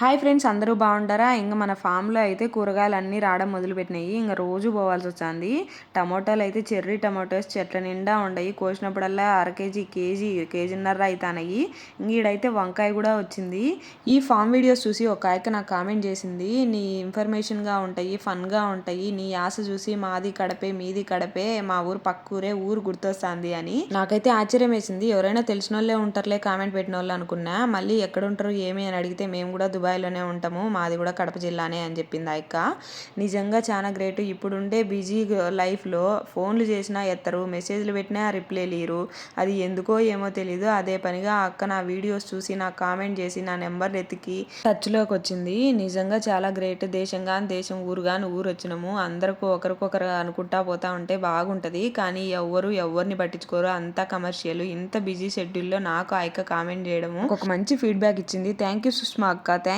Hi friends అందరూ బాగుంటారా ఇంకా మన ఫామ్లో అయితే కూరగాయలు అన్నీ రావడం మొదలుపెట్టినాయి. ఇంకా రోజు పోవాల్సి వచ్చింది టమోటాలు అయితే చెర్రీ టమాటోస్ చెట్ల నిండా ఉండయి. కోసినప్పుడల్లా అర కేజీ కేజీ కేజీన్నర అవుతాయి ఈడైతే వంకాయ కూడా వచ్చింది. ఈ ఫామ్ వీడియోస్ చూసి ఒక ఆయక నాకు కామెంట్ చేసింది. నీ ఇన్ఫర్మేషన్గా ఉంటాయి ఫన్గా ఉంటాయి. నీ ఆశ చూసి మాది కడపే మీది కడపే మా ఊరు పక్కూరే ఊరు గుర్తొస్తుంది అని. నాకైతే ఆశ్చర్యం వేసింది. ఎవరైనా తెలిసిన వాళ్ళే ఉంటారులే కామెంట్ పెట్టిన వాళ్ళు అనుకున్నా. మళ్ళీ ఎక్కడ ఉంటారు ఏమి అని అడిగితే మేము కూడా దుబాయ్ దుబాయ్లోనే ఉంటాము. మాది కూడా కడప జిల్లానే అని చెప్పింది అక్క. నిజంగా చాలా గ్రేట్. ఇప్పుడుండే బిజీ లైఫ్లో ఫోన్లు చేసినా ఎత్తరు మెసేజ్లు పెట్టినా రిప్లై లేరు. అది ఎందుకో ఏమో తెలీదు. అదే పనిగా అక్క నా వీడియోస్ చూసి నాకు కామెంట్ చేసి నా నెంబర్ ఎతికి టచ్లోకి వచ్చింది. నిజంగా చాలా గ్రేట్. దేశం కానీ దేశం ఊరు కానీ ఊరు వచ్చినాము అందరికీ ఒకరికొకరు అనుకుంటా పోతా ఉంటే బాగుంటుంది. కానీ ఎవ్వరు ఎవరిని పట్టించుకోరు. అంతా కమర్షియల్ ఇంత బిజీ షెడ్యూల్లో నాకు ఆ కామెంట్ చేయడము. ఒక మంచి ఫీడ్బ్యాక్ ఇచ్చింది. థ్యాంక్ యూ సుష్మా అక్క. Thank